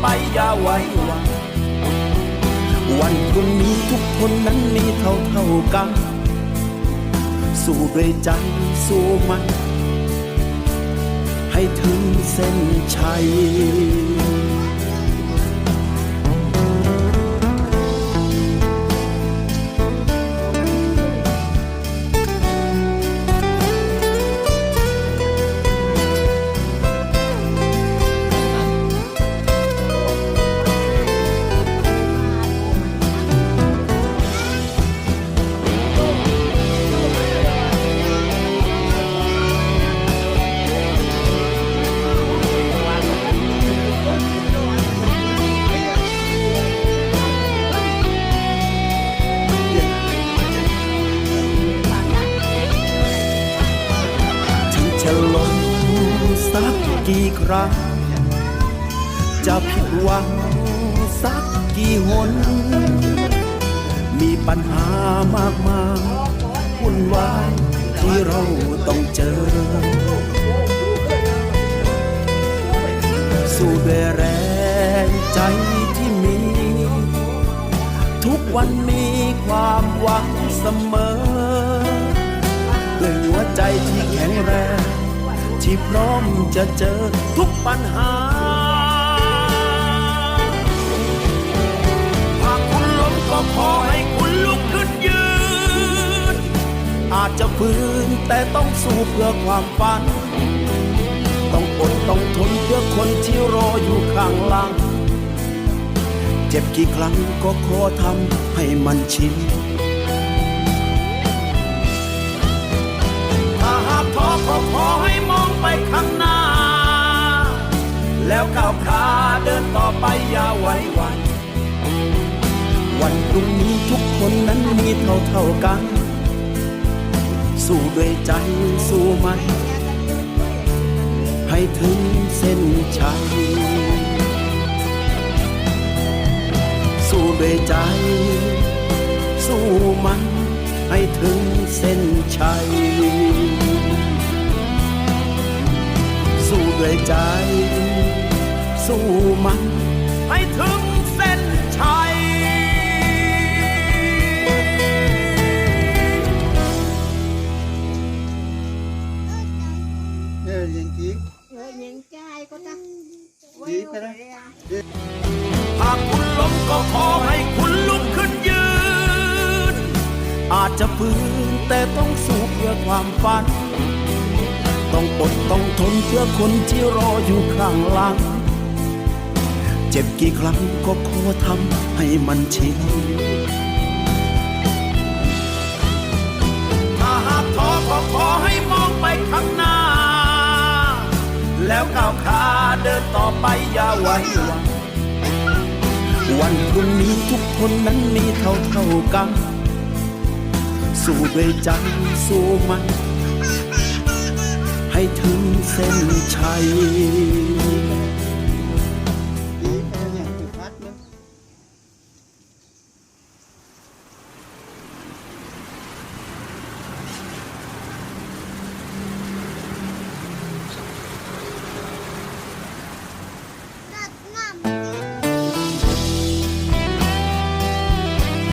ไปอย่าไว้วางวันพรุ่งนี้ทุกคนนั้นมีเท่าเท่ากัน สู้ด้วยใจสู้มัน ให้ถึงเส้นชัย จะล้มสักกี่ครั้ง จะผิดหวังสักกี่หน มีปัญหามากมายวุ่นวายที่เราต้องเจอ สู้ด้วยแรงใจที่มี ทุกวันมีความหวังเสมอด้วยหัวใจที่แข็งแรง ที่พร้อมจะเจอทุกปัญหา หากคุณล้มก็ขอให้คุณลุกขึ้นยืน อาจจะฝืนแต่ต้องสู้เพื่อความฝัน ต้องอดต้องทนเพื่อคนที่รออยู่ข้างหลัง เจ็บกี่ครั้งก็ขอทำให้มันชิน วันพรุ่งนี้ทุกคนนั้นมีเท่าเท่ากัน สู้ด้วยใจสู้มันให้ถึงเส้นชัย สู้ด้วยใจ สู้มันให้ถึงเส้นชัย สู้ด้วยใจ สู้มันให้ถึง Rồi những trai có ta ดีไปหากคุณล้มก็ขอให้คุณลุกขึ้นยืน อาจจะฝื้นแต่ต้องสู้เพื่อความฝัน ต้องอดต้องทนเพื่อคนที่รออยู่ข้างหลัง เจ็บกี่ครั้งก็ขอทำให้มันชิน แล้วก้าวขาเดินต่อไปอย่าไว้วันวันพรุ่งนี้ทุกคนนั้นมีเท่าเท่ากัน สู้ด้วยใจสู้มัน ให้ถึงเส้นชัย